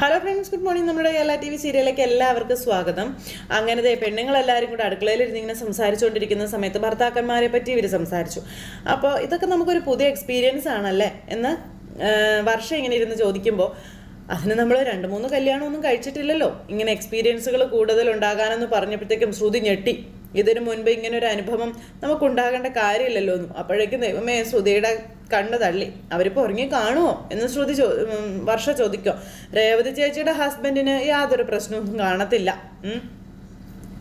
Hello friends good morning നമ്മുടെ Kerala T V സീരിയലിലേക്ക് എല്ലാവർക്കും സ്വാഗതം. അങ്ങനത്തെ പെണ്ണുങ്ങളെല്ലാവരും കൂടെ അടുക്കളയിൽ ഇരുന്ന് ഇങ്ങനെ സംസാരിച്ചുകൊണ്ടിരിക്കുന്ന സമയത്ത് ഭർത്താക്കന്മാരെ പറ്റി ഇവർ സംസാരിച്ചു. അപ്പോൾ ഇതൊക്കെ നമുക്കൊരു പുതിയ എക്സ്പീരിയൻസ് ആണല്ലേ? എന്ന് വർഷം ഇങ്ങനെ ഇരുന്ന് ചോദിക്കുമ്പോൾ അതിന് നമ്മൾ രണ്ട് മൂന്ന് കല്യാണമൊന്നും കഴിച്ചിട്ടില്ലല്ലോ. ഇങ്ങനെ എക്സ്പീരിയൻസുകൾ കൂടുതൽ ഉണ്ടാകാനെന്ന് പറഞ്ഞപ്പോഴത്തേക്കും ശ്രുതി ഞെട്ടി. ഇതിനു മുൻപ് ഇങ്ങനെ ഒരു അനുഭവം നമുക്ക് ഉണ്ടാകേണ്ട കാര്യമില്ലല്ലോ എന്നും. അപ്പോഴേക്കും ദൈവമേ ശ്രുതിയുടെ കണ്ണ് തള്ളി. അവരിപ്പോൾ ഉറങ്ങി കാണുമോ എന്ന് ശ്രുതി ചോ വർഷ ചോദിക്കോ. രേവതി ചേച്ചിയുടെ ഹസ്ബൻഡിന് യാതൊരു പ്രശ്നമൊന്നും കാണത്തില്ല.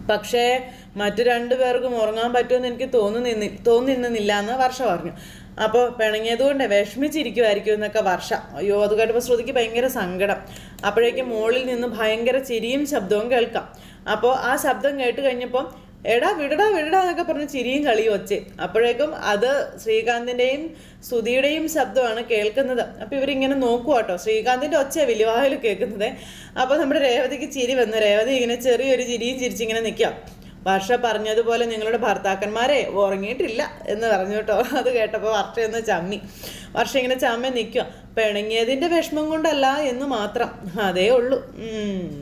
പക്ഷേ മറ്റു രണ്ടു പേർക്കും ഉറങ്ങാൻ പറ്റുമെന്ന് എനിക്ക് തോന്നുന്നി തോന്നുന്നില്ല എന്ന് വർഷ പറഞ്ഞു. അപ്പോൾ പിണങ്ങിയത് കൊണ്ട് വിഷമിച്ചിരിക്കുമായിരിക്കും എന്നൊക്കെ വർഷ. അയ്യോ അത് കേട്ടപ്പോൾ ശ്രുതിക്ക് ഭയങ്കര സങ്കടം. അപ്പോഴേക്കും മുകളിൽ നിന്ന് ഭയങ്കര ചിരിയും ശബ്ദവും കേൾക്കാം. അപ്പോൾ ആ ശബ്ദം കേട്ട് കഴിഞ്ഞപ്പം എടാ വിടടാ വിടടാ എന്നൊക്കെ പറഞ്ഞ് ചിരിയും കളിയും ഒച്ചയും അപ്പോഴേക്കും അത് ശ്രീകാന്തിന്റെയും സുധിയുടെയും ശബ്ദമാണ് കേൾക്കുന്നത്. അപ്പോൾ ഇവരിങ്ങനെ നോക്കുക കേട്ടോ. ശ്രീകാന്തിന്റെ ഒച്ച വലിയവാഹിൽ കേൾക്കുന്നത്. അപ്പോൾ നമ്മുടെ രേവതിക്ക് ചിരി വന്നു. രേവതി ഇങ്ങനെ ചെറിയൊരു ചിരിയും ചിരിച്ചിങ്ങനെ നിൽക്കാം വർഷ പറഞ്ഞതുപോലെ നിങ്ങളുടെ ഭർത്താക്കന്മാരെ ഉറങ്ങിയിട്ടില്ല എന്ന് പറഞ്ഞു കേട്ടോ. അത് കേട്ടപ്പോൾ വർഷ എന്ന് ചമ്മി. വർഷ ഇങ്ങനെ ചമ്മ നിൽക്കുക പിണങ്ങിയതിന്റെ വിഷമം കൊണ്ടല്ല എന്ന് മാത്രം. അതേ ഉള്ളൂ.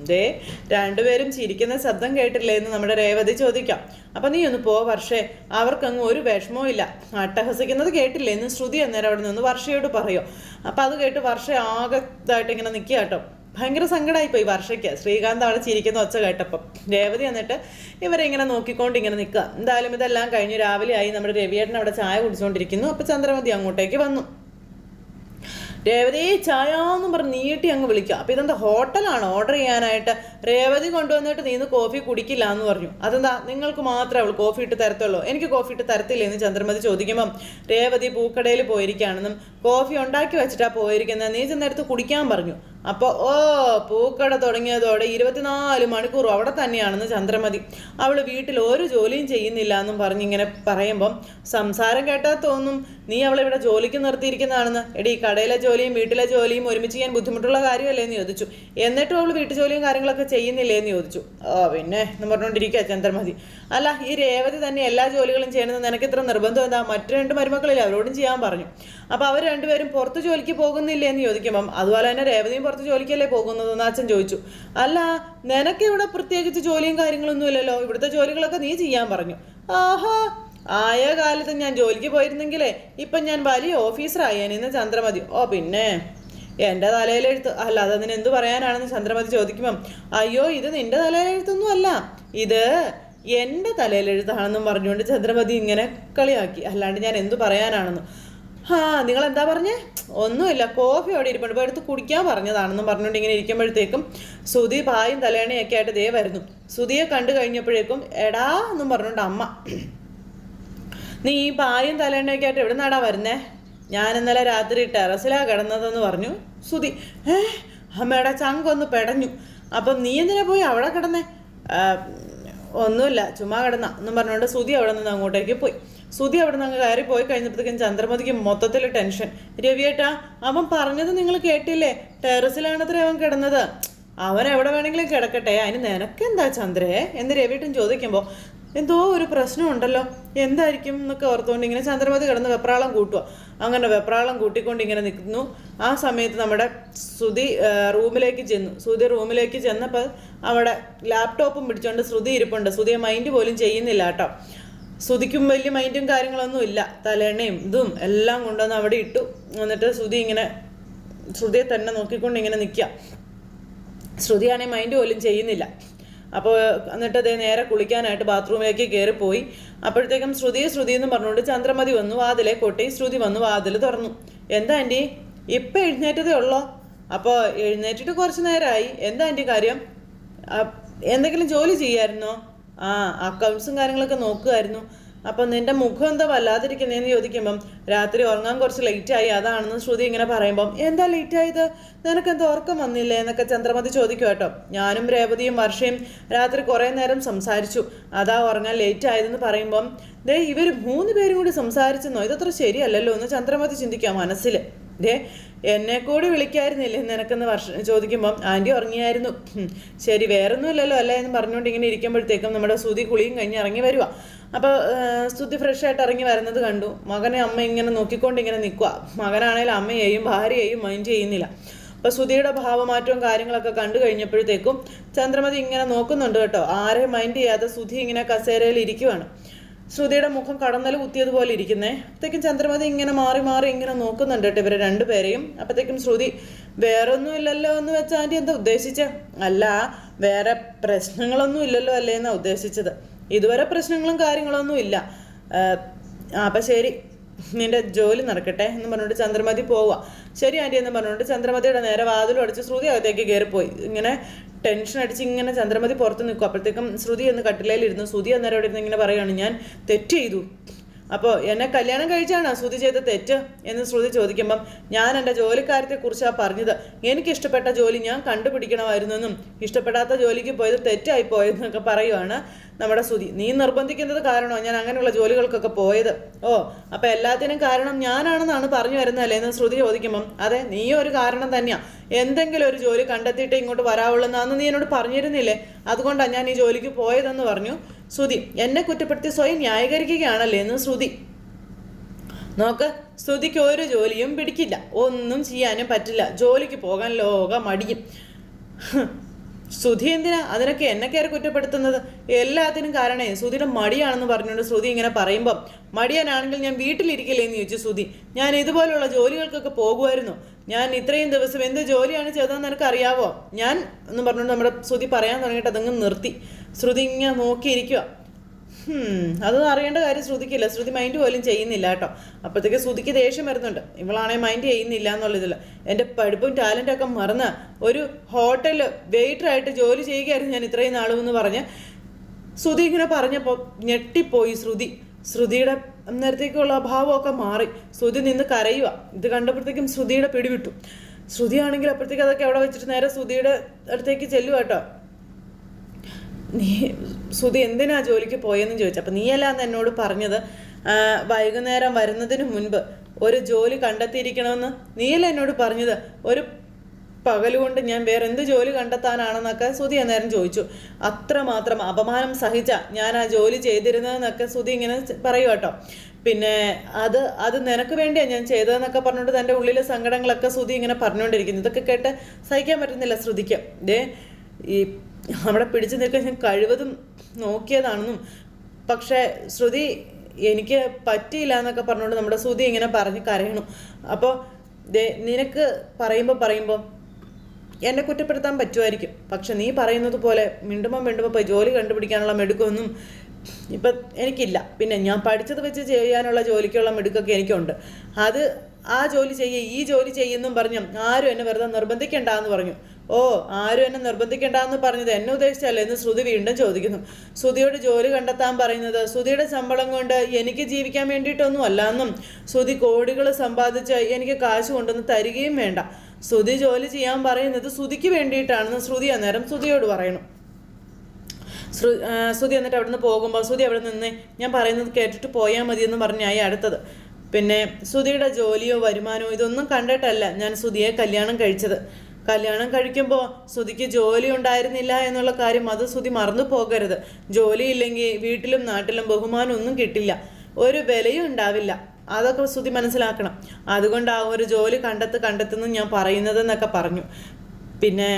ദേ രണ്ടുപേരും ചിരിക്കുന്ന ശബ്ദം കേട്ടില്ലേ എന്ന് നമ്മുടെ രേവതി ചോദിക്കാം. അപ്പം നീ ഒന്ന് പോ വർഷേ. അവർക്കങ്ങ് ഒരു വിഷമവും ഇല്ല. അട്ടഹസിക്കുന്നത് കേട്ടില്ലേ എന്ന് ശ്രുതി അന്നേരം അവിടെ നിന്ന് വർഷയോട് പറയോ. അപ്പം അത് കേട്ട് വർഷ ആകത്തായിട്ട് ഇങ്ങനെ നിൽക്കുക കേട്ടോ. ഭയങ്കര സങ്കടമായിപ്പോയി വർഷയ്ക്ക്. ശ്രീകാന്ത് അവിടെ ചിരിക്കുന്ന ഒച്ച കേട്ടപ്പം. രേവതി എന്നിട്ട് ഇവരെ ഇങ്ങനെ നോക്കിക്കൊണ്ട് ഇങ്ങനെ നിൽക്കുക. എന്തായാലും ഇതെല്ലാം കഴിഞ്ഞ് രാവിലെ ആയി നമ്മുടെ രവിയേട്ടൻ അവിടെ ചായ കുടിച്ചുകൊണ്ടിരിക്കുന്നു. അപ്പോൾ ചന്ദ്രമതി അങ്ങോട്ടേക്ക് വന്നു. രേവതി ചായ എന്നും പറഞ്ഞ് നീട്ടി അങ്ങ് വിളിക്കുക. അപ്പോൾ ഇതെന്താ ഹോട്ടലാണ്? ഓർഡർ ചെയ്യാനായിട്ട് രേവതി കൊണ്ടുവന്നിട്ട് നീന്ന് കോഫി കുടിക്കില്ല എന്ന് പറഞ്ഞു. അതെന്താ? നിങ്ങൾക്ക് മാത്രമേ അവൾ കോഫി ഇട്ട് തരത്തുള്ളൂ. എനിക്ക് കോഫി ഇട്ട് തരത്തില്ലേ എന്ന് ചന്ദ്രമതി ചോദിക്കുമ്പം രേവതി പൂക്കടയിൽ പോയിരിക്കുകയാണെന്നും കോഫി ഉണ്ടാക്കി വെച്ചിട്ടാ പോയിരിക്കുന്നത്. നീ ചെന്നേരത്ത് കുടിക്കാൻ പറഞ്ഞു. അപ്പോൾ ഓ പൂക്കട തുടങ്ങിയതോടെ ഇരുപത്തിനാല് മണിക്കൂർ അവിടെ തന്നെയാണെന്ന് ചന്ദ്രമതി. അവൾ വീട്ടിൽ ഒരു ജോലിയും ചെയ്യുന്നില്ല എന്നും പറഞ്ഞിങ്ങനെ പറയുമ്പം സംസാരം കേട്ടാൽ തോന്നും. നീ അവളെ ഇവിടെ ജോലിക്ക് നിർത്തിയിരിക്കുന്നതാണെന്ന്. എടി കടയിലെ ജോലിയും വീട്ടിലെ ജോലിയും ഒരുമിച്ച് ചെയ്യാൻ ബുദ്ധിമുട്ടുള്ള കാര്യമല്ലേ എന്ന് ചോദിച്ചു. എന്നിട്ടും അവൾ വീട്ടു ജോലിയും കാര്യങ്ങളൊക്കെ ചെയ്യുന്നില്ലേ എന്ന് ചോദിച്ചു. ആ പിന്നെ എന്ന് പറഞ്ഞുകൊണ്ടിരിക്കുക ചന്ദ്രമതി അല്ല ഈ രേവതി തന്നെ എല്ലാ ജോലികളും ചെയ്യണമെന്ന് നിനക്ക് ഇത്ര നിർബന്ധം എന്താ? മറ്റു രണ്ട് മരുമക്കളില്ല അവരോടും ചെയ്യാൻ പറഞ്ഞു. അപ്പോൾ അവർ രണ്ടുപേരും പുറത്ത് ജോലിക്ക് പോകുന്നില്ലേ എന്ന് ചോദിക്കുമ്പം അതുപോലെ തന്നെ രേവതിയും പുറത്ത് ജോലിക്കല്ലേ പോകുന്നതെന്ന് അച്ഛൻ ചോദിച്ചു. അല്ല നിനക്ക് ഇവിടെ പ്രത്യേകിച്ച് ജോലിയും കാര്യങ്ങളൊന്നും ഇല്ലല്ലോ ഇവിടുത്തെ ജോലികളൊക്കെ നീ ചെയ്യാൻ പറഞ്ഞു. ആഹാ ആയ കാലത്ത് ഞാൻ ജോലിക്ക് പോയിരുന്നെങ്കിലേ ഇപ്പം ഞാൻ വലിയ ഓഫീസറായി ഓഫീസറായേനെന്ന് ചന്ദ്രമതി ഓ പിന്നെ. എന്റെ തലയിലെഴുത്ത് അല്ല അതിന് എന്ത് പറയാനാണെന്ന് ചന്ദ്രമതി ചോദിക്കുമ്പം അയ്യോ ഇത് നിന്റെ തലയിലെഴുത്തൊന്നും അല്ല ഇത് എന്റെ തലയിലെഴുത്താണെന്നും പറഞ്ഞുകൊണ്ട് ചന്ദ്രമതി ഇങ്ങനെ കളിയാക്കി. അല്ലാണ്ട് ഞാൻ എന്തു പറയാനാണെന്ന്. ആ നിങ്ങൾ എന്താ പറഞ്ഞേ? ഒന്നുമില്ല കോഫി അവിടെ ഇരിപ്പുണ്ട്. ഇപ്പോൾ എടുത്ത് കുടിക്കാൻ പറഞ്ഞതാണെന്നും പറഞ്ഞുകൊണ്ട് ഇങ്ങനെ ഇരിക്കുമ്പോഴത്തേക്കും സുധി പായും തലേണയൊക്കെ ആയിട്ട് ദേ വരുന്നു. സുധിയെ കണ്ടു കഴിഞ്ഞപ്പോഴേക്കും എടാ എന്നും പറഞ്ഞുകൊണ്ട് അമ്മ നീ ഈ പായും തലേണയൊക്കെ ആയിട്ട് എവിടെ നിന്നാടാ വരുന്നേ? ഞാൻ ഇന്നലെ രാത്രി ടെറസിലാ കിടന്നതെന്ന് പറഞ്ഞു. സുതി ഏ അമ്മയുടെ ചങ്കൊന്ന് പെടഞ്ഞു. അപ്പം നീ എന്തിനാ പോയി അവിടെ കിടന്നേ? ഒന്നുമില്ല ചുമ്മാ കിടന്ന എന്നും പറഞ്ഞുകൊണ്ട് സുതി അവിടെ നിന്ന് അങ്ങോട്ടേക്ക് പോയി. സുതി അവിടെ നിന്ന് അങ്ങ് കയറി പോയി കഴിഞ്ഞപ്പോഴത്തേക്കും ചന്ദ്രമതിക്ക് മൊത്തത്തിൽ ടെൻഷൻ. രവിയേട്ടാ അവൻ പറഞ്ഞത് നിങ്ങൾ കേട്ടില്ലേ? ടെറസിലാണത്രേ അവൻ കിടന്നത്. അവൻ എവിടെ വേണമെങ്കിലും കിടക്കട്ടെ അതിന് നിനക്കെന്താ ചന്ദ്രേ? എന്ന് രവിയേട്ടൻ ചോദിക്കുമ്പോൾ എന്തോ ഒരു പ്രശ്നമുണ്ടല്ലോ എന്തായിരിക്കും? എന്നൊക്കെ ഓർത്തുകൊണ്ട് ഇങ്ങനെ ചന്ദ്രമതി കിടന്ന് വെപ്രാളം കൂട്ടുക അങ്ങനെ വെപ്രാളം കൂട്ടിക്കൊണ്ട് ഇങ്ങനെ നിൽക്കുന്നു. ആ സമയത്ത് നമ്മുടെ ശ്രുതി റൂമിലേക്ക് ചെന്നു. ശ്രുതി റൂമിലേക്ക് ചെന്നപ്പോൾ അവിടെ ലാപ്ടോപ്പും പിടിച്ചുകൊണ്ട് ശ്രുതി ഇരിപ്പുണ്ട്. ശ്രുതിയെ മൈൻഡ് പോലും ചെയ്യുന്നില്ല കേട്ടോ. ശ്രുതിക്കും വലിയ മൈൻഡും കാര്യങ്ങളൊന്നും ഇല്ല. തലേണ്ണയും ഇതും എല്ലാം കൊണ്ടുവന്ന് അവിടെ ഇട്ടു. എന്നിട്ട് ശ്രുതി ഇങ്ങനെ ശ്രുതിയെ തന്നെ നോക്കിക്കൊണ്ട് ഇങ്ങനെ നിൽക്കുക. ശ്രുതിയാണെങ്കിൽ മൈൻഡ് പോലും ചെയ്യുന്നില്ല. അപ്പോൾ എന്നിട്ട് അതേ നേരെ കുളിക്കാനായിട്ട് ബാത്റൂമിലേക്ക് കയറിപ്പോയി അപ്പോഴത്തേക്കും ശ്രുതി ശ്രുതി എന്ന് പറഞ്ഞുകൊണ്ട് ചന്ദ്രമതി വന്നു വാതിലെ കൊട്ടി. ശ്രുതി വന്നു വാതിൽ തുറന്നു. എന്താ ആന്റി ഇപ്പം എഴുന്നേറ്റതേ ഉള്ളോ? അപ്പോൾ എഴുന്നേറ്റിട്ട് കുറച്ച് നേരമായി എന്താ ആന്റി കാര്യം? എന്തെങ്കിലും ജോലി ചെയ്യായിരുന്നോ? ആ അക്കൗണ്ട്സും കാര്യങ്ങളൊക്കെ നോക്കുമായിരുന്നു അപ്പം നിന്റെ മുഖം എന്താ വല്ലാതിരിക്കുന്നതെന്ന് ചോദിക്കുമ്പം രാത്രി ഉറങ്ങാൻ കുറച്ച് ലേറ്റായി അതാണെന്ന് ശ്രുതി ഇങ്ങനെ പറയുമ്പം എന്താ ലേറ്റ് ആയത്? നിനക്ക് എന്താ ഉറക്കം വന്നില്ലേ? എന്നൊക്കെ ചന്ദ്രമതി ചോദിക്കും കേട്ടോ. ഞാനും രേവതിയും വർഷയും രാത്രി കുറേ നേരം സംസാരിച്ചു. അതാ ഉറങ്ങാൻ ലേറ്റ് ആയതെന്ന് പറയുമ്പം ദേ ഇവർ മൂന്ന് പേരും കൂടി സംസാരിച്ചെന്നോ? ഇതത്ര ശരിയല്ലല്ലോ? എന്ന് ചന്ദ്രമതി ചിന്തിക്കാം മനസ്സിൽ ദേ എന്നെ കൂടി വിളിക്കായിരുന്നില്ലേ? നിനക്കെന്ന് വർഷ ചോദിക്കുമ്പം ആന്റി ഉറങ്ങിയായിരുന്നു. ശരി വേറൊന്നുമില്ലല്ലോ അല്ല? എന്ന് പറഞ്ഞുകൊണ്ട് ഇങ്ങനെ ഇരിക്കുമ്പോഴത്തേക്കും നമ്മുടെ സുതി കുളിയും കഴിഞ്ഞ് ഇറങ്ങി വരുക അപ്പോൾ സ്തുതി ഫ്രഷ് ആയിട്ട് ഇറങ്ങി വരുന്നത് കണ്ടു. മകനെ അമ്മ ഇങ്ങനെ നോക്കിക്കൊണ്ട് ഇങ്ങനെ നിൽക്കുക മകനാണേലും അമ്മയെയും ഭാര്യയെയും മൈൻഡ് ചെയ്യുന്നില്ല. അപ്പോൾ സ്തുതിയുടെ ഭാവമാറ്റവും കാര്യങ്ങളൊക്കെ കണ്ടു കഴിഞ്ഞപ്പോഴത്തേക്കും ചന്ദ്രമതി ഇങ്ങനെ നോക്കുന്നുണ്ട് കേട്ടോ. ആരെയും മൈൻഡ് ചെയ്യാതെ സ്തുതി ഇങ്ങനെ കസേരയിൽ ഇരിക്കുവാണ്. ശ്രുതിയുടെ മുഖം കടന്നൽ കുത്തിയതുപോലെ ഇരിക്കുന്നേ. അപ്പോഴത്തേക്കും ചന്ദ്രമതി ഇങ്ങനെ മാറി മാറി ഇങ്ങനെ നോക്കുന്നുണ്ട് കേട്ടോ ഇവരെ രണ്ടുപേരെയും. അപ്പോഴത്തേക്കും ശ്രുതി വേറൊന്നും ഇല്ലല്ലോ എന്ന് വെച്ചാൽ എന്താ ഉദ്ദേശിച്ചേ? അല്ല വേറെ പ്രശ്നങ്ങളൊന്നും ഇല്ലല്ലോ അല്ലേ എന്നാ ഉദ്ദേശിച്ചത്. ഇതുവരെ പ്രശ്നങ്ങളും കാര്യങ്ങളൊന്നും ഇല്ല. അപ്പം ശരി നിന്റെ ജോലി നടക്കട്ടെ എന്ന് പറഞ്ഞുകൊണ്ട് ചന്ദ്രമതി പോവുക ശരി ആന്റി എന്ന് പറഞ്ഞുകൊണ്ട് ചന്ദ്രമതിയുടെ നേരെ വാതിലും അടിച്ച് ശ്രുതി അകത്തേക്ക് കയറിപ്പോയി. ഇങ്ങനെ ടെൻഷൻ അടിച്ച് ഇങ്ങനെ ചന്ദ്രമതി പുറത്ത് നിൽക്കും. അപ്പോഴത്തേക്കും ശ്രുതി എന്ന് കട്ടിലയിലിരുന്നു ശ്രുതി അന്നേരം ഇരുന്ന് ഇങ്ങനെ പറയുകയാണ് ഞാൻ തെറ്റ് ചെയ്തു. അപ്പോൾ എന്നെ കല്യാണം കഴിച്ചാണ് ശ്രുതി ചെയ്ത തെറ്റ്? എന്ന് ശ്രുതി ചോദിക്കുമ്പം ഞാൻ എന്റെ ജോലിക്കാരത്തെക്കുറിച്ചാണ് പറഞ്ഞത്. എനിക്ക് ഇഷ്ടപ്പെട്ട ജോലി ഞാൻ കണ്ടുപിടിക്കണമായിരുന്നെന്നും ഇഷ്ടപ്പെടാത്ത ജോലിക്ക് പോയത് തെറ്റായി പോയെന്നൊക്കെ പറയുവാണ്. നമ്മുടെ സുതി നീ നിർബന്ധിക്കുന്നത് കാരണമോ ഞാൻ അങ്ങനെയുള്ള ജോലികൾക്കൊക്കെ പോയത്. ഓ അപ്പം എല്ലാത്തിനും കാരണം ഞാനാണെന്നാണ് പറഞ്ഞു വരുന്നതല്ലേ? എന്ന് ശ്രുതി ചോദിക്കുമ്പം അതെ നീ ഒരു കാരണം തന്നെയാ. എന്തെങ്കിലും ഒരു ജോലി കണ്ടെത്തിയിട്ട് ഇങ്ങോട്ട് വരാവുള്ളൂ അന്ന് നീ എന്നോട് പറഞ്ഞിരുന്നില്ലേ? അതുകൊണ്ടാണ് ഞാൻ ഈ ജോലിക്ക് പോയതെന്ന് പറഞ്ഞു. ശ്രുതി എന്നെ കുറ്റപ്പെടുത്തി സ്വയം ന്യായീകരിക്കുകയാണല്ലേ എന്ന് ശ്രുതി. നോക്ക് ശ്രുതിക്ക് ഒരു ജോലിയും പിടിക്കില്ല. ഒന്നും ചെയ്യാനും പറ്റില്ല. ജോലിക്ക് പോകാൻ ലോകം മടിയും ഹ്. ശ്രുതി എന്തിനാ? അതിനൊക്കെ എന്നെ കയറി കുറ്റപ്പെടുത്തുന്നത്? എല്ലാത്തിനും കാരണേ ശ്രുതിയുടെ മടിയാണെന്ന് പറഞ്ഞുകൊണ്ട് ശ്രുതി ഇങ്ങനെ പറയുമ്പം മടിയനാണെങ്കിൽ ഞാൻ വീട്ടിലിരിക്കില്ലേന്ന് ചോദിച്ചു ശ്രുതി ഞാൻ ഇതുപോലുള്ള ജോലികൾക്കൊക്കെ പോകുമായിരുന്നു. ഞാൻ ഇത്രയും ദിവസം എന്ത് ജോലിയാണ് ചെയ്തതെന്ന് നിനക്ക് അറിയാവോ ഞാൻ എന്ന് പറഞ്ഞുകൊണ്ട് നമ്മുടെ ശ്രുതി പറയാൻ തുടങ്ങിയിട്ട് അതങ്ങ് നിർത്തി. ശ്രുതി ഇങ്ങനെ നോക്കിയിരിക്കുക അതൊന്നും അറിയേണ്ട കാര്യം ശ്രുതിക്കില്ല. ശ്രുതി മൈൻഡ് പോലും ചെയ്യുന്നില്ല കേട്ടോ. അപ്പോഴത്തേക്ക് ശ്രുതിക്ക് ദേഷ്യം വരുന്നുണ്ട്. ഇവളാണെങ്കിൽ മൈൻഡ് ചെയ്യുന്നില്ല എന്നുള്ളതില്ല എന്റെ പഠിപ്പും ടാലന്റും ഒക്കെ മറന്ന് ഒരു ഹോട്ടലിൽ വെയിറ്ററായിട്ട് ജോലി ചെയ്യുകയായിരുന്നു ഞാൻ ഇത്രയും നാളും എന്ന് പറഞ്ഞ് ശ്രുതി ഇങ്ങനെ പറഞ്ഞപ്പോൾ ഞെട്ടിപ്പോയി ശ്രുതി. ശ്രുതിയുടെ നേരത്തേക്കുള്ള അഭാവമൊക്കെ മാറി. ശ്രുതി നിന്ന് കരയുക ഇത് കണ്ടപ്പോഴത്തേക്കും ശ്രുതിയുടെ പിടിവിട്ടു. ശ്രുതിയാണെങ്കിൽ അപ്പോഴത്തേക്ക് അതൊക്കെ അവിടെ വെച്ചിട്ട് നേരെ ശ്രുതിയുടെ അടുത്തേക്ക് ചെല്ലുക കേട്ടോ. നീ സുധി എന്തിനാ ജോലിക്ക് പോയെന്ന് ചോദിച്ചു. അപ്പം നീയല്ലാന്ന് എന്നോട് പറഞ്ഞത് വൈകുന്നേരം വരുന്നതിന് മുൻപ് ഒരു ജോലി കണ്ടെത്തിയിരിക്കണമെന്ന്? നീയല്ല എന്നോട് പറഞ്ഞത്? ഒരു പകലുകൊണ്ട് ഞാൻ വേറെ എന്ത് ജോലി കണ്ടെത്താനാണെന്നൊക്കെ സുധി അന്നേരം ചോദിച്ചു. അത്രമാത്രം അപമാനം സഹിച്ച ഞാൻ ആ ജോലി ചെയ്തിരുന്നതെന്നൊക്കെ സുധി ഇങ്ങനെ പറയൂ കേട്ടോ. പിന്നെ അത് അത് നിനക്ക് വേണ്ടിയാണ് ഞാൻ ചെയ്തതെന്നൊക്കെ പറഞ്ഞുകൊണ്ട് തന്റെ ഉള്ളിലെ സങ്കടങ്ങളൊക്കെ സുധി ഇങ്ങനെ പറഞ്ഞുകൊണ്ടിരിക്കുന്നു. ഇതൊക്കെ കേട്ട് സഹിക്കാൻ പറ്റുന്നില്ല ശ്രുതിക്ക്. ദേ ഈ അവിടെ പിടിച്ചു നിൽക്കാൻ ഞാൻ കഴിവതും നോക്കിയതാണെന്നും. പക്ഷേ ശ്രുതി എനിക്ക് പറ്റിയില്ല എന്നൊക്കെ പറഞ്ഞുകൊണ്ട് നമ്മുടെ ശ്രുതി ഇങ്ങനെ പറഞ്ഞ് കരയണം. അപ്പോൾ നിനക്ക് പറയുമ്പോൾ പറയുമ്പോൾ എന്നെ കുറ്റപ്പെടുത്താൻ പറ്റുമായിരിക്കും. പക്ഷെ നീ പറയുന്നത് പോലെ മിണ്ടുമ്പോൾ മിണ്ടുമ്പോൾ പോയി ജോലി കണ്ടുപിടിക്കാനുള്ള മെടുക്കൊന്നും ഇപ്പം എനിക്കില്ല. പിന്നെ ഞാൻ പഠിച്ചത് വെച്ച് ചെയ്യാനുള്ള ജോലിക്കുള്ള മിടുക്കൊക്കെ എനിക്കുണ്ട്. അത് ആ ജോലി ചെയ്യേ ഈ ജോലി ചെയ്യുന്നും പറഞ്ഞു ആരും എന്നെ വെറുതെ നിർബന്ധിക്കണ്ട എന്ന് പറഞ്ഞു. ഓ ആരും എന്നെ നിർബന്ധിക്കേണ്ടെന്ന് പറഞ്ഞത് എന്നെ ഉദ്ദേശിച്ചല്ലേ എന്ന് ശ്രുതി വീണ്ടും ചോദിക്കുന്നു. ശ്രുതിയോട് ജോലി കണ്ടെത്താൻ പറയുന്നത് ശ്രുതിയുടെ ശമ്പളം കൊണ്ട് എനിക്ക് ജീവിക്കാൻ വേണ്ടിയിട്ടൊന്നും അല്ല എന്നും ശ്രുതി കോടികൾ സമ്പാദിച്ച് എനിക്ക് കാശ് കൊണ്ടുവന്ന് തരികയും വേണ്ട. ശ്രുതി ജോലി ചെയ്യാൻ പറയുന്നത് ശ്രുതിക്ക് വേണ്ടിയിട്ടാണെന്ന് ശ്രുതി അന്നേരം ശ്രുതിയോട് പറയണം ശ്രു ശ്രുതി എന്നിട്ട് അവിടെ നിന്ന് പോകുമ്പോൾ ശ്രുതി അവിടെ നിന്ന് ഞാൻ പറയുന്നത് കേട്ടിട്ട് പോയാൽ മതിയെന്ന് പറഞ്ഞായി അടുത്തത്. പിന്നെ ശ്രുതിയുടെ ജോലിയോ വരുമാനമോ ഇതൊന്നും കണ്ടിട്ടല്ല ഞാൻ ശ്രുതിയെ കല്യാണം കഴിച്ചത്. കല്യാണം കഴിക്കുമ്പോൾ ശ്രുതിക്ക് ജോലി ഉണ്ടായിരുന്നില്ല എന്നുള്ള കാര്യം അത് ശ്രുതി മറന്നു പോകരുത്. ജോലിയില്ലെങ്കിൽ വീട്ടിലും നാട്ടിലും ബഹുമാനമൊന്നും കിട്ടില്ല. ഒരു വിലയും ഉണ്ടാവില്ല. അതൊക്കെ ശ്രുതി മനസ്സിലാക്കണം. അതുകൊണ്ട് ആ ഒരു ജോലി കണ്ടെത്ത് കണ്ടെത്തുന്നു ഞാൻ പറയുന്നതെന്നൊക്കെ പറഞ്ഞു. പിന്നെ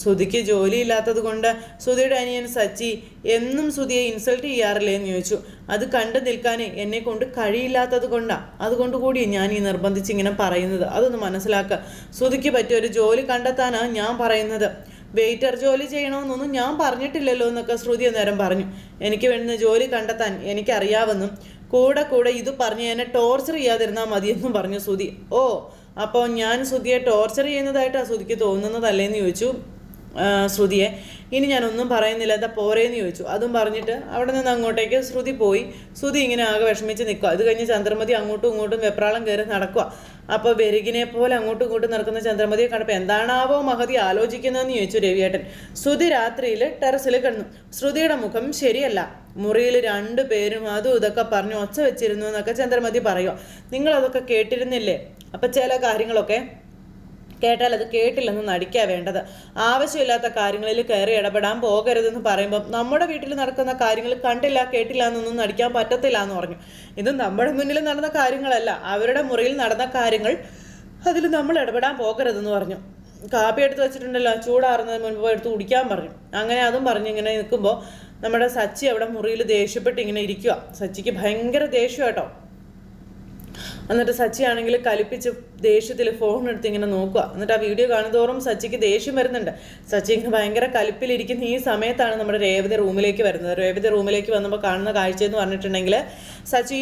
ശ്രുതിക്ക് ജോലിയില്ലാത്തത് കൊണ്ട് ശ്രുതിയുടെ അനിയൻ സച്ചി എന്നും ശ്രുതിയെ ഇൻസൾട്ട് ചെയ്യാറില്ലേ എന്ന് ചോദിച്ചു. അത് കണ്ടു നിൽക്കാൻ എന്നെ കൊണ്ട് കഴിയില്ലാത്തത് കൊണ്ടാണ് അതുകൊണ്ട് കൂടി ഞാൻ ഈ നിർബന്ധിച്ച് ഇങ്ങനെ പറയുന്നത്. അതൊന്ന് മനസ്സിലാക്കുക ശ്രുതിക്ക് പറ്റിയ ഒരു ജോലി കണ്ടെത്താനാണ് ഞാൻ പറയുന്നത്. വെയിറ്റർ ജോലി ചെയ്യണമെന്നൊന്നും ഞാൻ പറഞ്ഞിട്ടില്ലല്ലോ എന്നൊക്കെ ശ്രുതി അന്നേരം പറഞ്ഞു. എനിക്ക് വേണ്ടുന്ന ജോലി കണ്ടെത്താൻ എനിക്കറിയാമെന്നും കൂടെ കൂടെ ഇത് പറഞ്ഞ് എന്നെ ടോർച്ചർ ചെയ്യാതിരുന്നാൽ മതിയെന്നും പറഞ്ഞു ശ്രുതി. ഓ അപ്പോൾ ഞാൻ ശ്രുതിയെ ടോർച്ചർ ചെയ്യുന്നതായിട്ടാണ് ശ്രുതിക്ക് തോന്നുന്നതല്ലേന്ന് ചോദിച്ചു. ശ്രുതിയെ. ഇനി ഞാനൊന്നും പറയുന്നില്ല എന്താ പോരേന്ന് ചോദിച്ചു. അതും പറഞ്ഞിട്ട് അവിടെ നിന്ന് അങ്ങോട്ടേക്ക് ശ്രുതി പോയി. ശ്രുതി ഇങ്ങനെ ആകെ വിഷമിച്ച് നിൽക്കുക അത് കഴിഞ്ഞ് ചന്ദ്രമതി അങ്ങോട്ടും ഇങ്ങോട്ടും വെപ്രാളം കയറി നടക്കുക അപ്പോൾ വെരുകിനെ പോലെ അങ്ങോട്ടും ഇങ്ങോട്ടും നടക്കുന്ന ചന്ദ്രമതിയെ കണ്ടപ്പോൾ എന്താണാവോ മഹതി ആലോചിക്കുന്നതെന്ന് ചോദിച്ചു രവിയേട്ടൻ. ശ്രുതി രാത്രിയിൽ ടെറസിൽ കിടന്നു. ശ്രുതിയുടെ മുഖം ശരിയല്ല. മുറിയിൽ രണ്ടു പേരും അതും ഇതൊക്കെ പറഞ്ഞു ഒച്ച വെച്ചിരുന്നു എന്നൊക്കെ ചന്ദ്രമതി പറയുക നിങ്ങളതൊക്കെ കേട്ടിരുന്നില്ലേ? അപ്പം ചില കാര്യങ്ങളൊക്കെ കേട്ടാൽ അത് കേട്ടില്ലെന്ന് നടിക്കാ വേണ്ടത്. ആവശ്യമില്ലാത്ത കാര്യങ്ങളിൽ കയറി ഇടപെടാൻ പോകരുതെന്ന് പറയുമ്പം നമ്മുടെ വീട്ടിൽ നടക്കുന്ന കാര്യങ്ങൾ കണ്ടില്ല കേട്ടില്ല എന്നൊന്നും നടിക്കാൻ പറ്റത്തില്ല എന്ന് പറഞ്ഞു. ഇത് നമ്മുടെ മുന്നിൽ നടന്ന കാര്യങ്ങളല്ല. അവരുടെ മുറിയിൽ നടന്ന കാര്യങ്ങൾ അതിൽ നമ്മൾ ഇടപെടാൻ പോകരുതെന്ന് പറഞ്ഞു. കാപ്പി എടുത്ത് വെച്ചിട്ടുണ്ടല്ലോ ചൂടാറുന്നതിന് മുൻപ് എടുത്ത് കുടിക്കാൻ പറഞ്ഞു. അങ്ങനെ അതും പറഞ്ഞ് ഇങ്ങനെ നിൽക്കുമ്പോൾ നമ്മുടെ സച്ചി അവിടെ മുറിയിൽ ദേഷ്യപ്പെട്ട് ഇങ്ങനെ ഇരിക്കുക സച്ചിക്ക് ഭയങ്കര ദേഷ്യം കേട്ടോ. എന്നിട്ട് സച്ചി ആണെങ്കിൽ കലിപ്പിച്ച് ദേഷ്യത്തിൽ ഫോൺ എടുത്ത് ഇങ്ങനെ നോക്കുക. എന്നിട്ട് ആ വീഡിയോ കാണുന്നതോറും സച്ചിക്ക് ദേഷ്യം വരുന്നുണ്ട്. സച്ചി ഇങ്ങനെ ഭയങ്കര കലിപ്പിലിരിക്കുന്ന ഈ സമയത്താണ് നമ്മുടെ രേവതി റൂമിലേക്ക് വരുന്നത്. രേവതി റൂമിലേക്ക് വന്നപ്പോൾ കാണുന്ന കാഴ്ച എന്ന് പറഞ്ഞിട്ടുണ്ടെങ്കിൽ സച്ചി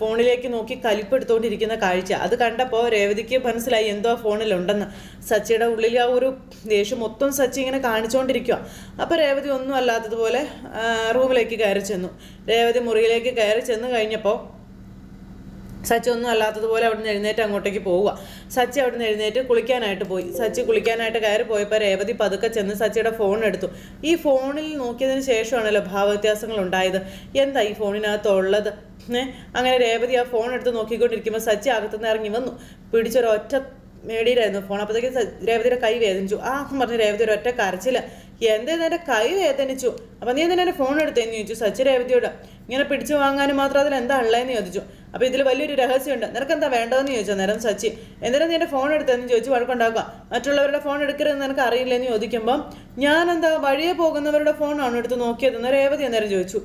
ഫോണിലേക്ക് നോക്കി കലിപ്പെടുത്തോണ്ടിരിക്കുന്ന കാഴ്ച. അത് കണ്ടപ്പോൾ രേവതിക്ക് മനസ്സിലായി എന്തോ ഫോണിലുണ്ടെന്ന്. സച്ചിയുടെ ഉള്ളിൽ ആ ഒരു ദേഷ്യം മൊത്തം സച്ചി ഇങ്ങനെ കാണിച്ചുകൊണ്ടിരിക്കുക അപ്പോൾ രേവതി ഒന്നും അല്ലാത്തതുപോലെ റൂമിലേക്ക് കയറി ചെന്നു. രേവതി മുറിയിലേക്ക് കയറി ചെന്ന് കഴിഞ്ഞപ്പോൾ സച്ചി ഒന്നും അല്ലാത്തതുപോലെ അവിടുന്ന് എഴുന്നേറ്റ് അങ്ങോട്ടേക്ക് പോവുക. സച്ചി അവിടുന്ന് എഴുന്നേറ്റ് കുളിക്കാനായിട്ട് പോയി. സച്ചി കുളിക്കാനായിട്ട് കയറി പോയപ്പോൾ രേവതി പതുക്കെ ചെന്ന് സച്ചിയുടെ ഫോൺ എടുത്തു. ഈ ഫോണിൽ നോക്കിയതിന് ശേഷമാണല്ലോ ഭാവവ്യത്യാസങ്ങൾ ഉണ്ടായത്. എന്താ ഈ ഫോണിനകത്തുള്ളത് അങ്ങനെ രേവതി ആ ഫോൺ എടുത്ത് നോക്കിക്കൊണ്ടിരിക്കുമ്പോൾ സച്ചി അകത്തുനിന്ന് ഇറങ്ങി വന്നു. പിടിച്ചൊരൊറ്റ മേടിയിലായിരുന്നു ഫോൺ അപ്പോഴത്തേക്ക് രേവതിയുടെ കൈ വേദനിച്ചു. ആ എന്ന് പറഞ്ഞ് രേവതി ഒരു ഒറ്റ കരച്ചില്ല എന്തേന്ന് എന്റെ കൈ വേദനിച്ചു? അപ്പം നീ എന്തിനാ ഫോൺ എടുത്തേന്ന് ചോദിച്ചു. സച്ചി രേവതിയോട് ഇങ്ങനെ പിടിച്ചു വാങ്ങാനും മാത്രം അതിൽ എന്താ ഉള്ളതെന്ന് ചോദിച്ചു. അപ്പോൾ ഇതിൽ വലിയൊരു രഹസ്യമുണ്ട്. നിനക്ക് എന്താ വേണ്ടതെന്ന് ചോദിച്ചു? നേരം സച്ചി. എന്തിനാ നീ എന്റെ ഫോൺ എടുത്തതെന്ന് ചോദിച്ച് വഴക്കുണ്ടാക്കുക? മറ്റുള്ളവരുടെ ഫോൺ എടുക്കരുതെന്ന് നിനക്ക് അറിയില്ലെന്ന് ചോദിക്കുമ്പം ഞാൻ എന്താ വഴിയെ പോകുന്നവരുടെ ഫോണാണ് എടുത്ത് നോക്കിയതെന്ന് രേവതി അന്നേരം ചോദിച്ചു.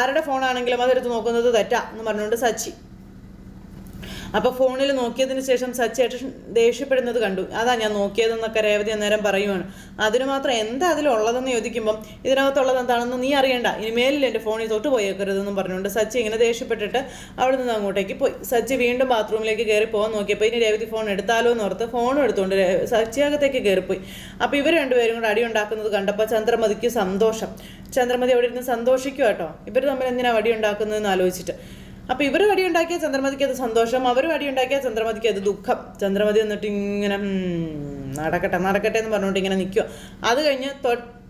ആരുടെ ഫോണാണെങ്കിലും അതെടുത്ത് നോക്കുന്നത് തെറ്റാ എന്ന് പറഞ്ഞുകൊണ്ട് സച്ചി. അപ്പോൾ ഫോണിൽ നോക്കിയതിന് ശേഷം സച്ചേട്ടൻ ദേഷ്യപ്പെടുന്നത് കണ്ടു. അതാ ഞാൻ നോക്കിയതെന്നൊക്കെ രേവതി അന്നേരം പറയുവാണ്. അതിന് മാത്രം എന്താ അതിലുള്ളതെന്ന് ചോദിക്കുമ്പം ഇതിനകത്തുള്ളത് എന്താണെന്ന് നീ അറിയണ്ട. ഇനിമേലിൽ എന്റെ ഫോണിൽ തൊട്ട് പോയേക്കരുതെന്നും പറഞ്ഞുകൊണ്ട് സച്ചി ഇങ്ങനെ ദേഷ്യപ്പെട്ടിട്ട് അവിടെ നിന്ന് അങ്ങോട്ടേക്ക് പോയി. സച്ചി വീണ്ടും ബാത്റൂമിലേക്ക് കയറി പോകാൻ നോക്കിയപ്പോൾ ഇനി രേവതി ഫോൺ എടുത്താലോ എന്ന് ഓർത്ത് ഫോൺ എടുത്തുകൊണ്ട് രേ- സച്ചി അകത്തേക്ക് കയറിപ്പോയി. അപ്പോൾ ഇവർ രണ്ടുപേരും കൂടെ അടി ഉണ്ടാക്കുന്നത് കണ്ടപ്പോൾ ചന്ദ്രമതിക്ക് സന്തോഷം. ചന്ദ്രമതി അവിടെ ഇരുന്ന് സന്തോഷിക്കുക കേട്ടോ. ഇവർ തമ്മിൽ എന്തിനാണ് അടി ഉണ്ടാക്കുന്നതെന്ന് ആലോചിച്ചിട്ട്. അപ്പൊ ഇവർ വടി ഉണ്ടാക്കിയ ചന്ദ്രമതിക്ക് അത് സന്തോഷം അവർ വടി ഉണ്ടാക്കിയ ചന്ദ്രമതിക്ക് അത് ദുഃഖം. ചന്ദ്രമതി എന്നിട്ട് ഇങ്ങനെ "ഉം, നടക്കട്ടെ നടക്കട്ടെ എന്ന് പറഞ്ഞുകൊണ്ട് ഇങ്ങനെ നിൽക്കുക. അത് കഴിഞ്ഞ്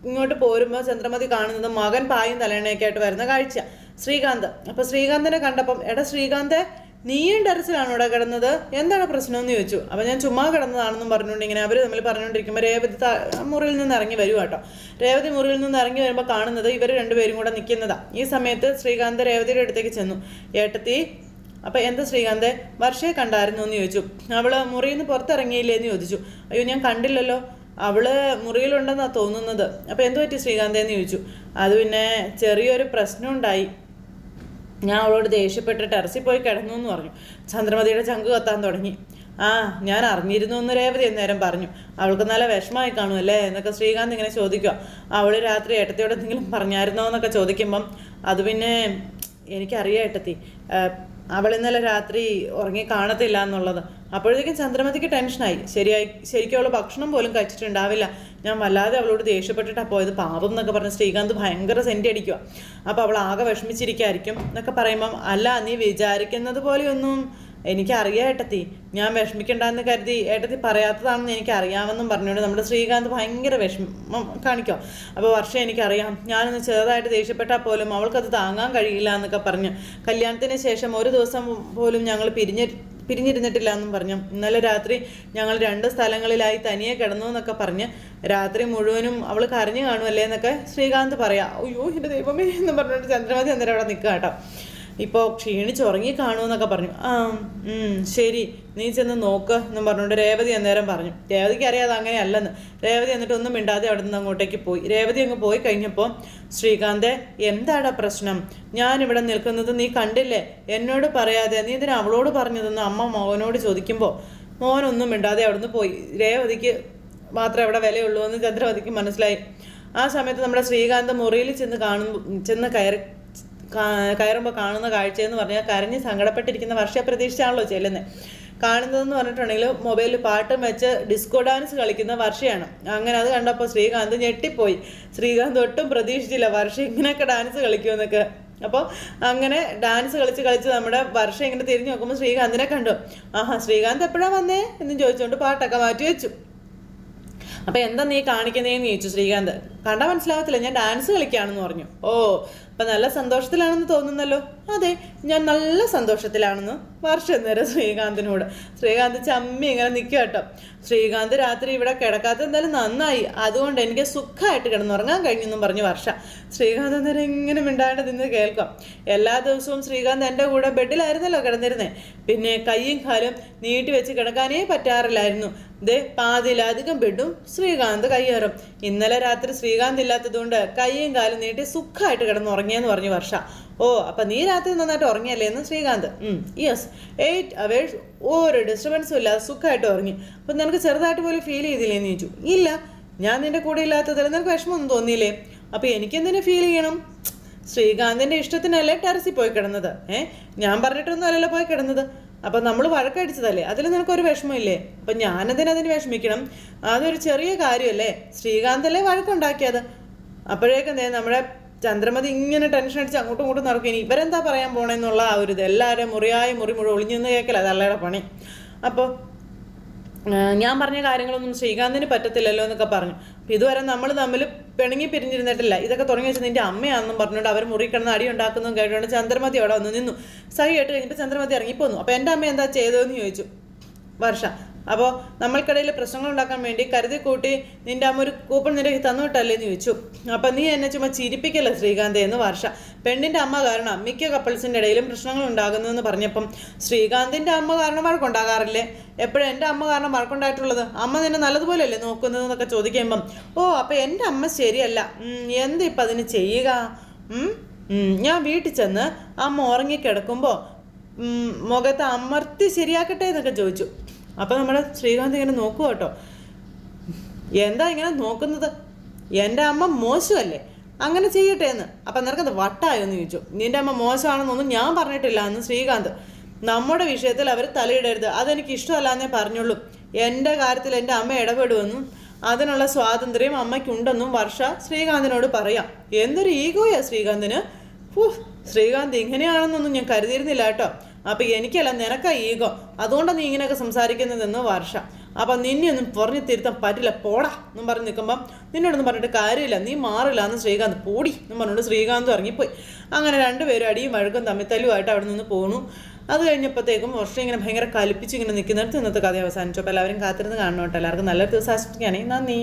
ഇങ്ങോട്ട് പോരുമ്പോൾ ചന്ദ്രമതി കാണുന്നത് മകൻ പായും തലേണയൊക്കെ ആയിട്ട് വരുന്ന കാഴ്ച. ശ്രീകാന്ത്. അപ്പോൾ ശ്രീകാന്തിനെ കണ്ടപ്പം എടാ ശ്രീകാന്തെ നീയും ടെറസിലാണോ ഇവിടെ കിടന്നത്? എന്താണ് പ്രശ്നം എന്ന് ചോദിച്ചു. അപ്പൊ ഞാൻ ചുമ്മാ കിടന്നതാണെന്നും പറഞ്ഞുകൊണ്ട് ഇങ്ങനെ അവർ തമ്മിൽ പറഞ്ഞുകൊണ്ടിരിക്കുമ്പോൾ രേവതി മുറിയിൽ നിന്ന് ഇറങ്ങി വരും കേട്ടോ. രേവതി മുറിയിൽ നിന്ന് ഇറങ്ങി വരുമ്പോൾ കാണുന്നത് ഇവർ രണ്ടുപേരും കൂടെ നിൽക്കുന്നതാ. ഈ സമയത്ത് ശ്രീകാന്ത് രേവതിയുടെ അടുത്തേക്ക് ചെന്നു. ഏട്ടത്തി അപ്പൊ എന്താ ശ്രീകാന്ത്? വർഷയെ കണ്ടായിരുന്നു എന്ന് ചോദിച്ചു. അവൾ മുറിയിൽ നിന്ന് പുറത്തിറങ്ങിയില്ലേ എന്ന് ചോദിച്ചു. അയ്യോ ഞാൻ കണ്ടില്ലല്ലോ. അവൾ മുറിയിലുണ്ടെന്നാ തോന്നുന്നത്. അപ്പൊ എന്തു പറ്റി ശ്രീകാന്തെ? എന്ന് ചോദിച്ചു. അത് പിന്നെ ചെറിയൊരു പ്രശ്നം ഉണ്ടായി. ഞാൻ അവളോട് ദേഷ്യപ്പെട്ട് ടെറസിൽ പോയി കിടന്നു എന്ന് പറഞ്ഞു. ചന്ദ്രമതിയുടെ ചങ്ക് കത്താൻ തുടങ്ങി. ആ ഞാൻ അറിഞ്ഞിരുന്നു എന്ന് രേവതി അന്നേരം പറഞ്ഞു. അവൾക്ക് നല്ല വിഷമമായി കാണുമല്ലേ എന്നൊക്കെ ശ്രീകാന്ത് ഇങ്ങനെ ചോദിക്കുക. അവൾ രാത്രി ഏട്ടത്തിയോട് എന്തെങ്കിലും പറഞ്ഞായിരുന്നോ എന്നൊക്കെ ചോദിക്കുമ്പം അത് പിന്നെ എനിക്കറിയാം ഏട്ടത്തി. അവൾ ഇന്നലെ രാത്രി ഉറങ്ങി കാണത്തില്ല എന്നുള്ളത്. അപ്പോഴത്തേക്കും ചന്ദ്രമതിക്ക് ടെൻഷനായി. ശരിയായി ശരിക്കും അവൾ ഭക്ഷണം പോലും കഴിച്ചിട്ടുണ്ടാവില്ല. ഞാൻ വല്ലാതെ അവളോട് ദേഷ്യപ്പെട്ടിട്ടാണ് പോയത്. പാപം എന്നൊക്കെ പറഞ്ഞ് ശ്രീകാന്ത് ഭയങ്കര സെന്റി അടിക്കുക അപ്പോൾ അവൾ ആകെ വിഷമിച്ചിരിക്കായിരിക്കും. എന്നൊക്കെ പറയുമ്പം അല്ല നീ വിചാരിക്കുന്നത് പോലെയൊന്നും എനിക്കറിയാം ഏട്ടത്തി. ഞാൻ വിഷമിക്കണ്ടെന്ന് കരുതി ഏട്ടത്തി പറയാത്തതാണെന്ന് എനിക്ക് അറിയാമെന്നും പറഞ്ഞുകൊണ്ട് നമ്മുടെ ശ്രീകാന്ത് ഭയങ്കര വിഷമം കാണിക്കും. അപ്പോൾ വർഷം എനിക്കറിയാം. ഞാനൊന്ന് ചെറുതായിട്ട് ദേഷ്യപ്പെട്ടാൽ പോലും അവൾക്കത് താങ്ങാൻ കഴിയില്ല എന്നൊക്കെ പറഞ്ഞു. കല്യാണത്തിന് ശേഷം ഒരു ദിവസം പോലും ഞങ്ങൾ പിരിഞ്ഞ പിരിഞ്ഞിരുന്നിട്ടില്ല എന്നും പറഞ്ഞു. ഇന്നലെ രാത്രി ഞങ്ങൾ രണ്ട് സ്ഥലങ്ങളിലായി തനിയെ കിടന്നു എന്നൊക്കെ പറഞ്ഞ് രാത്രി മുഴുവനും അവൾ കരഞ്ഞു കാണുമല്ലേ എന്നൊക്കെ ശ്രീകാന്ത് പറയാം. അയ്യോ എന്റെ ദൈവമേ എന്ന് പറഞ്ഞുകൊണ്ട് ചന്ദ്രമതി അന്നേരം അവിടെ നിൽക്കുക കേട്ടോ. ഇപ്പോൾ ക്ഷീണിച്ച് ഉറങ്ങി കാണുമെന്നൊക്കെ പറഞ്ഞു. ആ ശരി. നീ ചെന്ന് നോക്ക് എന്നും പറഞ്ഞുകൊണ്ട് രേവതി അന്നേരം പറഞ്ഞു. രേവതിക്ക് അറിയാതെ അങ്ങനെയല്ലെന്ന് രേവതി എന്നിട്ട് ഒന്നും മിണ്ടാതെ അവിടെ നിന്ന് അങ്ങോട്ടേക്ക് പോയി. രേവതി അങ്ങ് പോയി കഴിഞ്ഞപ്പോൾ ശ്രീകാന്തെ എന്താടാ പ്രശ്നം? ഞാനിവിടെ നിൽക്കുന്നത് നീ കണ്ടില്ലേ? എന്നോട് പറയാതെ നീ ഇതിന് അവളോട് പറഞ്ഞതെന്ന് അമ്മ മോനോട് ചോദിക്കുമ്പോൾ മോഹനൊന്നും മിണ്ടാതെ അവിടുന്ന് പോയി. രേവതിക്ക് മാത്രമേ അവിടെ വിലയുള്ളൂ എന്ന് ചന്ദ്രവതിക്ക് മനസ്സിലായി. ആ സമയത്ത് നമ്മുടെ ശ്രീകാന്ത് മുറിയിൽ ചെന്ന് കാണുമ്പോൾ ചെന്ന് കയറി കയറുമ്പോൾ കാണുന്ന കാഴ്ച എന്ന് പറഞ്ഞാൽ കരഞ്ഞ് സങ്കടപ്പെട്ടിരിക്കുന്ന വർഷ പ്രതീക്ഷിച്ചാണല്ലോ ചെല്ലുന്നത് കാണുന്നതെന്ന് പറഞ്ഞിട്ടുണ്ടെങ്കിൽ മൊബൈലിൽ പാട്ടും വെച്ച് ഡിസ്കോ ഡാൻസ് കളിക്കുന്ന വർഷയാണ്. അങ്ങനെ അത് കണ്ടപ്പോൾ ശ്രീകാന്ത് ഞെട്ടിപ്പോയി. ശ്രീകാന്ത് ഒട്ടും പ്രതീക്ഷിച്ചില്ല വർഷ ഇങ്ങനെയൊക്കെ ഡാൻസ് കളിക്കുമെന്നൊക്കെ. അപ്പോൾ അങ്ങനെ ഡാൻസ് കളിച്ച് കളിച്ച് നമ്മുടെ വർഷം ഇങ്ങനെ തിരിഞ്ഞു നോക്കുമ്പോൾ ശ്രീകാന്തിനെ കണ്ടു. ആഹാ ശ്രീകാന്ത് എപ്പോഴാണ് വന്നേ? എന്നും ചോദിച്ചുകൊണ്ട് പാട്ടൊക്കെ മാറ്റി വെച്ചു. അപ്പൊ എന്താ നീ കാണിക്കുന്നതെന്ന് ചോദിച്ചു ശ്രീകാന്ത്. കണ്ടാൽ മനസ്സിലാവത്തില്ല ഞാൻ ഡാൻസ് കളിക്കുകയാണെന്ന് പറഞ്ഞു. ഓ അപ്പം നല്ല സന്തോഷത്തിലാണെന്ന് തോന്നുന്നല്ലോ. അതെ ഞാൻ നല്ല സന്തോഷത്തിലാണെന്ന് വർഷം നേരം ശ്രീകാന്തിനോട്. ശ്രീകാന്ത് ചമ്മി ഇങ്ങനെ നിൽക്കുക കേട്ടോ. ശ്രീകാന്ത് രാത്രി ഇവിടെ കിടക്കാത്ത എന്തായാലും നന്നായി. അതുകൊണ്ട് എനിക്ക് സുഖമായിട്ട് കിടന്നുറങ്ങാൻ കഴിഞ്ഞെന്നും പറഞ്ഞു വർഷ. ശ്രീകാന്ത് അന്നേരം ഇങ്ങനെ മിണ്ടാണ്ട് നിന്ന് കേൾക്കാം. എല്ലാ ദിവസവും ശ്രീകാന്ത് എന്റെ കൂടെ ബെഡിലായിരുന്നല്ലോ കിടന്നിരുന്നേ. പിന്നെ കൈയും കാലും നീട്ടി വെച്ച് കിടക്കാനേ പറ്റാറില്ലായിരുന്നു. ദേ പാതിയിലധികം ബെഡും ശ്രീകാന്ത് കയ്യേറും ഇന്നലെ രാത്രി ശ്രീകാന്ത് ഇല്ലാത്തതുകൊണ്ട് കൈയും കാലും നീട്ടി സുഖമായിട്ട് കിടന്നുറങ്ങിയെന്ന് പറഞ്ഞു വർഷ. ഓ അപ്പൊ നീ രാത്രി നന്നായിട്ട് ഉറങ്ങിയല്ലേ എന്ന് ശ്രീകാന്ത്. യെസ് എയ്റ്റ് അവേഴ്സ് ഒരു ഡിസ്റ്റർബൻസും ഇല്ലാതെ സുഖമായിട്ട് ഉറങ്ങി. അപ്പൊ നിനക്ക് ചെറുതായിട്ട് പോലും ഫീൽ ചെയ്തില്ലേ എന്ന് ചോദിച്ചു. ഇല്ല ഞാൻ നിന്റെ കൂടെ ഇല്ലാത്തതിൽ നിനക്ക് വിഷമമൊന്നും തോന്നിയില്ലേ? അപ്പൊ എനിക്കെന്തിനു ഫീൽ ചെയ്യണം? ശ്രീകാന്തിന്റെ ഇഷ്ടത്തിനല്ലേ ടെറസിൽ പോയി കിടന്നത്. ഏഹ് ഞാൻ പറഞ്ഞിട്ടൊന്നും അല്ലല്ലോ പോയി കിടന്നത്. അപ്പൊ നമ്മൾ വഴക്കടിച്ചതല്ലേ? അതിൽ നിനക്കൊരു വിഷമമില്ലേ? അപ്പൊ അതിന് വിഷമിക്കണം. അതൊരു ചെറിയ കാര്യമല്ലേ? ശ്രീകാന്തല്ലേ വഴക്കുണ്ടാക്കിയത്? അപ്പോഴേക്കും ദേ നമ്മുടെ ചന്ദ്രമതി ഇങ്ങനെ ടെൻഷൻ അടിച്ച് അങ്ങോട്ടും ഇങ്ങോട്ടും നടക്കും. ഇനി ഇവരെന്താ പറയാൻ പോണെന്നുള്ള ആ ഒരു ഇത്. എല്ലാവരും മുറിയായി മുറി മുഴുവൻ ഒളിഞ്ഞു നിന്ന് കേൾക്കല. അതല്ലയുടെ പണി. അപ്പോൾ ഞാൻ പറഞ്ഞ കാര്യങ്ങളൊന്നും ശ്രീകാന്തിന് പറ്റത്തില്ലല്ലോ എന്നൊക്കെ പറഞ്ഞു. അപ്പം ഇതുവരെ നമ്മൾ തമ്മിൽ പിണങ്ങി പിരിഞ്ഞിരുന്നിട്ടില്ല. ഇതൊക്കെ തുടങ്ങി വെച്ച് നിന്റെ അമ്മയാണെന്നും പറഞ്ഞുകൊണ്ട് അവർ മുറി കിടന്ന് അടി ഉണ്ടാക്കുന്നതും കേട്ടുകൊണ്ട് ചന്ദ്രമതി അവിടെ വന്ന് നിന്നു. സഹി കേട്ട് കഴിഞ്ഞപ്പോൾ ചന്ദ്രമതി ഇറങ്ങിപ്പോന്നു. അപ്പോൾ എന്റെ അമ്മ എന്താ ചെയ്തതെന്ന് ചോദിച്ചു. വർഷ അപ്പോൾ നമ്മൾക്കിടയിൽ പ്രശ്നങ്ങൾ ഉണ്ടാക്കാൻ വേണ്ടി കരുതി കൂട്ടി നിന്റെ അമ്മ ഒരു കൂപ്പൺ നിരക്ക് തന്നുവിട്ടല്ലേ തന്നു വിട്ടല്ലേ എന്ന് ചോദിച്ചു. അപ്പം നീ എന്നെ ചുമ്മാ ചിരിപ്പിക്കല്ല ശ്രീകാന്ത് എന്ന് വർഷ. പെണ്ണിന്റെ അമ്മ കാരണം മിക്ക കപ്പിൾസിന്റെ ഇടയിലും പ്രശ്നങ്ങൾ ഉണ്ടാകുന്നതെന്ന് പറഞ്ഞപ്പം ശ്രീകാന്തിന്റെ അമ്മ കാരണം വഴക്കുണ്ടാകാറില്ലേ എപ്പോഴും എന്റെ അമ്മ കാരണം വഴക്കുണ്ടായിട്ടുള്ളത് അമ്മ നിന്നെ നല്ലതുപോലെയല്ലേ നോക്കുന്നതെന്നൊക്കെ ചോദിക്കുമ്പം ഓ അപ്പം എന്റെ അമ്മ ശരിയല്ല. എന്ത് ഇപ്പം അതിന് ചെയ്യുക? ഞാൻ വീട്ടിൽ ചെന്ന് അമ്മ ഉറങ്ങിക്കിടക്കുമ്പോൾ മുഖത്ത് അമർത്തി ശരിയാക്കട്ടെ എന്നൊക്കെ ചോദിച്ചു. അപ്പം നമ്മുടെ ശ്രീകാന്ത് ഇങ്ങനെ നോക്കുക കേട്ടോ. എന്താ ഇങ്ങനെ നോക്കുന്നത്? എന്റെ അമ്മ മോശമല്ലേ? അങ്ങനെ ചെയ്യട്ടെ എന്ന്. അപ്പം നിനക്കത് വട്ടായോ എന്ന് ചോദിച്ചു. നിന്റെ അമ്മ മോശമാണെന്നൊന്നും ഞാൻ പറഞ്ഞിട്ടില്ല എന്ന് ശ്രീകാന്ത്. നമ്മുടെ വിഷയത്തിൽ അവർ തലയിടരുത്. അതെനിക്ക് ഇഷ്ടമല്ല എന്നേ പറഞ്ഞുള്ളൂ. എന്റെ കാര്യത്തിൽ എന്റെ അമ്മ ഇടപെടുമെന്നും അതിനുള്ള സ്വാതന്ത്ര്യം അമ്മയ്ക്കുണ്ടെന്നും വർഷ ശ്രീകാന്തിനോട് പറയാം. എന്തൊരു ഈഗോയാ ശ്രീകാന്തിന്. ശ്രീകാന്ത് ഇങ്ങനെയാണെന്നൊന്നും ഞാൻ കരുതിയിരുന്നില്ല കേട്ടോ. അപ്പൊ എനിക്കല്ല നിനക്കാ ഈഗോ. അതുകൊണ്ടാണ് നീ ഇങ്ങനെയൊക്കെ സംസാരിക്കുന്നതെന്ന് വർഷ. അപ്പൊ നിന്നെയൊന്നും പറഞ്ഞു തിരുത്താൻ പറ്റില്ല. പോടാ എന്നും പറഞ്ഞ് നിൽക്കുമ്പം നിന്നോടൊന്നും പറഞ്ഞിട്ട് കാര്യമില്ല. നീ മാറില്ല എന്ന് ശ്രീകാന്ത് പോടി എന്നും പറഞ്ഞുകൊണ്ട് ശ്രീകാന്ത് ഇറങ്ങിപ്പോയി. അങ്ങനെ രണ്ടുപേരും അടിയും വഴക്കും തമ്മിൽ തല്ലുമായിട്ട് അവിടെ നിന്ന് പോണു. അത് കഴിഞ്ഞപ്പോഴത്തേക്കും വർഷം ഇങ്ങനെ ഭയങ്കര കലിപ്പിച്ച് ഇങ്ങനെ നിൽക്കുന്നിടത്ത് ഇന്നത്തെ കഥ അവസാനിച്ചു. അപ്പോൾ എല്ലാവരും കാത്തിരുന്ന് കാണണം കേട്ടോ. എല്ലാവർക്കും നല്ലൊരു ദിവസം ആശംസിക്കുകയാണെങ്കിൽ നന്ദി.